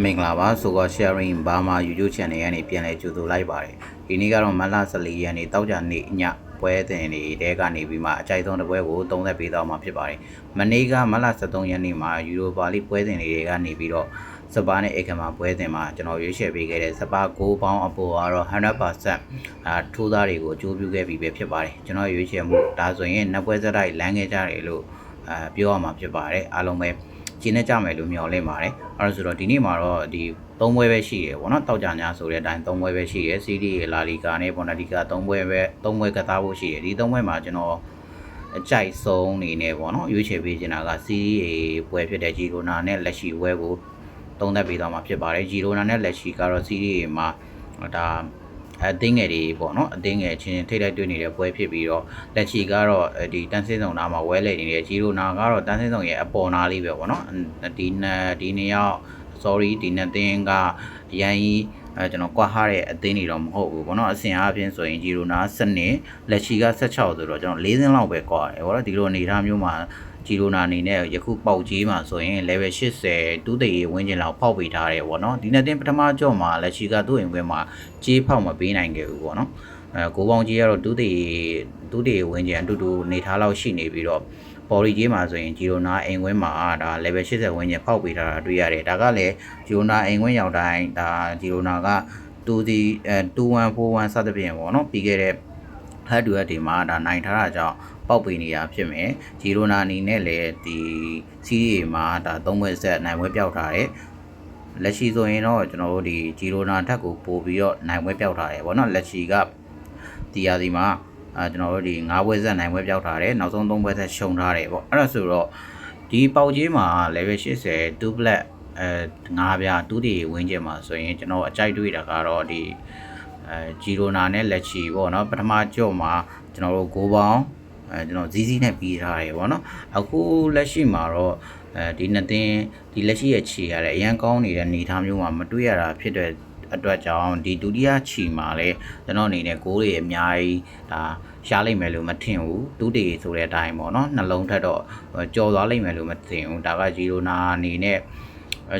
မင်္ဂလာပါဆိုတော့ sharing Burma YouTube channel ကနေပြန်လဲကြိုဆိုလိုက်ပါတယ်ဒီနေ့ကတော့မတ်လ14ရက်နေ့တောက်ကြနေ့ညပွဲတင်တွေတဲကနေပြီးမှအကြိုက်ဆုံးတစ်ပွဲကိုသုံးသက်ပေးတော့မှာဖြစ်ပါတယ်မနေ့ကမတ်လ13ရက်နေ့မှာယူရိုပါလိပွဲတင်တွေကနေပြီးတော့စပါနဲ့အေကမာပွဲတင်မှာကျွန်တော်ရွေးချယ်ပေးခဲ့တဲ့စပါ6ပေါင်းအပေါ်ကတော့100%အာထိုးသားတွေကိုအကျိုးပြုခဲ့ပြီပဲဖြစ်ပါတယ်ကျွန်တော်ရွေးချယ်မှုဒါဆိုရင်နှစ်ပွဲစတိုက်လမ်းခဲ့ကြတယ်လို့အာပြောရမှာဖြစ်ပါတယ်အားလုံးပဲ ကျင်းနေကြမယ်လို့မျှော်လင့်ပါတယ်အဲဒါဆိုတော့ဒီနေ့မှာတော့ဒီ၃ပွဲပဲရှိတယ်ဗောနော်တောက်ကြညာဆိုတဲ့အတိုင်း၃ပွဲပဲရှိတယ်စီးဒီလာလီကာနဲ့ဘော်နာလီကာ၃ပွဲပဲ၃ပွဲကစားဖို့ရှိတယ်ဒီ၃ပွဲမှာကျွန်တော်အကြိုက်ဆုံးအနေနဲ့ဗောနော်ရွေးချယ်ပေးချင်တာကစီးဒီပွဲဖြစ်တဲ့ဂျီရိုနာနဲ့လက်ရှိပွဲကိုသုံးသပ်ပေးသွားမှာဖြစ်ပါတယ်ဂျီရိုနာနဲ့လက်ရှိကတော့စီးဒီမှာဒါ အသင်းငယ်တွေပေါ့နော်အသင်းငယ်ချင်းထိတိုက်တွေ့နေတဲ့ပွဲဖြစ်ပြီးတော့လက်ချီကတော့ဒီတန်းစင်းဆောင်နာမှာဝဲလေနေတဲ့ဂျီရိုနာကတော့တန်းစင်းဆောင်ရဲ့အပေါ်နာလေးပဲပေါ့နော်ဒီနှစ်ဒီနှစ်ယောက် sorry ဒီနှစ်သင်းကအရန်ကြီးအဲကျွန်တော်ကွာဟာတဲ့အသင်းတွေတော့မဟုတ်ဘူးပေါ့နော်အဆင်အားဖြင့်ဆိုရင်ဂျီရိုနာစနစ်လက်ချီက16ဆိုတော့ကျွန်တော်၄သင်းလောက်ပဲကွာတယ်ပေါ့နော်ဒီလိုအနေအထားမျိုးမှာ ဂျီရိုနာအနေနဲ့ယခုပေါက်ကြီးမှာဆိုရင် level 80တူးတရေဝင်းကျင်လောက်ဖောက်ပေးထားတယ်ပေါ့နော်ဒီနှစ်တင်းပထမကြော့မှာလက်ရှိကသူ့အိမ်ခွဲမှာကြေးဖောက်မပေးနိုင်ခဲ့ဘူးပေါ့နော်အဲကိုပေါင်းကြီးကတော့တူးတရေတူးတရေဝင်းကျင်အတူတူနေထားလောက်ရှိနေပြီးတော့ပေါ်ရီကြီးမှာဆိုရင်ဂျီရိုနာအိမ်ခွဲမှာဒါ level 80ဝန်းကျင်ဖောက်ပေးထားတာတွေ့ရတယ်ဒါကလည်းဂျီရိုနာအိမ်ခွဲရောက်တိုင်းဒါဂျီရိုနာက2ဒီအဲ2141စသဖြင့်ပေါ့နော်ပြီးခဲ့တဲ့ ဟတ်တူဟတ်ဒီမှာဒါနိုင်ထားတာကြောင့်ပေါက်ပေးနေရဖြစ်မယ်ဂျီရိုနာအနေနဲ့လည်းဒီစီးရီမှာဒါ3ဘွဲ့ဆက်နိုင်ပွဲပြောက်ထားတယ်လက်ရှိဆိုရင်တော့ကျွန်တော်တို့ဒီဂျီရိုနာထက်ကိုပို့ပြီးတော့နိုင်ပွဲပြောက်ထားတယ်ဗောနော်လက်ရှိကဒီရာဒီမှာအဲကျွန်တော်တို့ဒီ9ဘွဲ့ဆက်နိုင်ပွဲပြောက်ထားတယ်နောက်ဆုံး3ဘွဲ့ဆက်ရှုံထားတယ်ဗောအဲ့ဒါဆိုတော့ဒီပေါက်ကြီးမှာ level 80 2 black အဲ9ပြားတူးတီဝင်းကျင်မှာဆိုရင်ကျွန်တော်အကြိုက်တွေ့တာကတော့ဒီ အဲဂျီရိုနာနဲ့လက်ချီပေါ့နော်ပထမကြော့မှာကျွန်တော်တို့6ပေါင်းအဲကျွန်တော်ဇီးဇီးနဲ့ပြီးထားတယ်ပေါ့နော်အခုလက်ရှိမှာတော့အဲဒီနှစ်သင်းဒီလက်ရှိရဲ့ခြေရတဲ့အရန်ကောင်းနေတဲ့အနေအထားမျိုးမှာမတွေ့ရတာဖြစ်တဲ့အတွက်ကြောင့်ဒီဒုတိယခြီမှာလည်းကျွန်တော်အနေနဲ့ဂိုးတွေအများကြီးဒါရှားလိုက်မယ်လို့မထင်ဘူးဒုတိယဆိုတဲ့အတိုင်းပေါ့နော်နှလုံးထက်တော့ကြော်သွားလိုက်မယ်လို့မထင်ဘူးဒါကဂျီရိုနာအနေနဲ့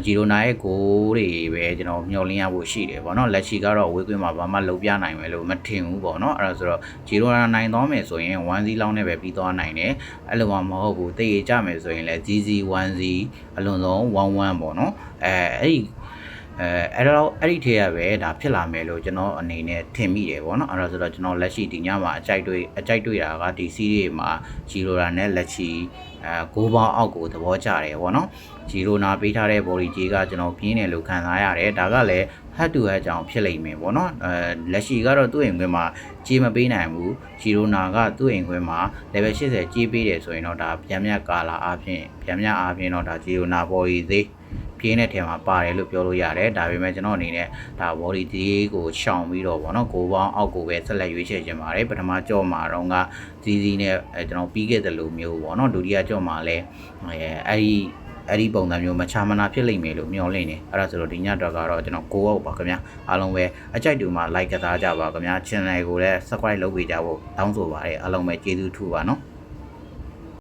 ဂျီရိုနာရဲ့ဂိုးတွေပဲကျွန်တော်မျှော်လင့်ရဖို့ရှိတယ်ပေါ့နော်လက်ချီကတော့ဝေးကွင်းမှာဘာမှလုံးပြနိုင်မယ်လို့မထင်ဘူးပေါ့နော်အဲ့ဒါဆိုတော့ဂျီရိုနာနိုင်သွားမယ်ဆိုရင်1 0လောက်နဲ့ပဲပြီးသွားနိုင်တယ်အဲ့လိုမှမဟုတ်ဘူးတေးရကြမယ်ဆိုရင်လည်း GG 1 0အလွန်ဆုံး1 1ပေါ့နော်အဲအဲ့ဒီ အဲအဲ့တော့အဲ့ဒီထဲရပဲဒါဖြစ်လာမယ်လို့ကျွန်တော်အနေနဲ့ထင်မိတယ်ပေါ့နော်အဲ့ဒါဆိုတော့ကျွန်တော်လက်ရှိဒီညမှာအကြိုက်တွေ့အကြိုက်တွေ့တာကဒီ series မှာဂျီရိုရာနဲ့လက်ချီအဲ6ပေါင်းအောက်ကိုသဘောကျတယ်ပေါ့နော်ဂျီရိုနာပေးထားတဲ့ body ကြီးကကျွန်တော်ပြင်းတယ်လို့ခံစားရတယ်ဒါကလည်း head to head ကြောင့်ဖြစ်လိမ့်မယ်ပေါ့နော်အဲလက်ရှိကတော့သူ့အိမ်ခွင်းမှာကြေးမပေးနိုင်ဘူးဂျီရိုနာကသူ့အိမ်ခွင်းမှာ level 80ကြေးပေးတယ်ဆိုရင်တော့ဒါပြန်မြတ်ကာလာအားဖြင့်ပြန်မြတ်အားဖြင့်တော့ဒါဂျီရိုနာ body သေး ပြင်းတဲ့ထဲမှာပါတယ်လို့ပြောလို့ရတယ်ဒါပေမဲ့ကျွန်တော်အနေနဲ့ဒါ body သေးကိုရှောင်ပြီးတော့ဗောနော်ကိုပေါင်းအောက်ကိုပဲဆက်လက်ရွေးချယ်ခြင်းပါတယ်ပထမကြော့မှာတော့ကဇီးဇီးနဲ့အဲကျွန်တော်ပြီးခဲ့တဲ့လိုမျိုးဗောနော်ဒုတိယကြော့မှာလည်းအဲအဲ့ဒီအဲ့ဒီပုံစံမျိုးမချမနာဖြစ်လိမ့်မယ်လို့မျှော်လင့်နေအဲ့ဒါဆိုတော့ဒီညတော့ကတော့ကျွန်တော်ကိုအောက်ပါခင်ဗျာအားလုံးပဲအကြိုက်တူမှာ like ကစားကြပါခင်ဗျာ channel ကိုလည်း subscribe လုပ်ပေးကြဖို့တောင်းဆိုပါတယ်အားလုံးပဲကျေးဇူးထူပါနော်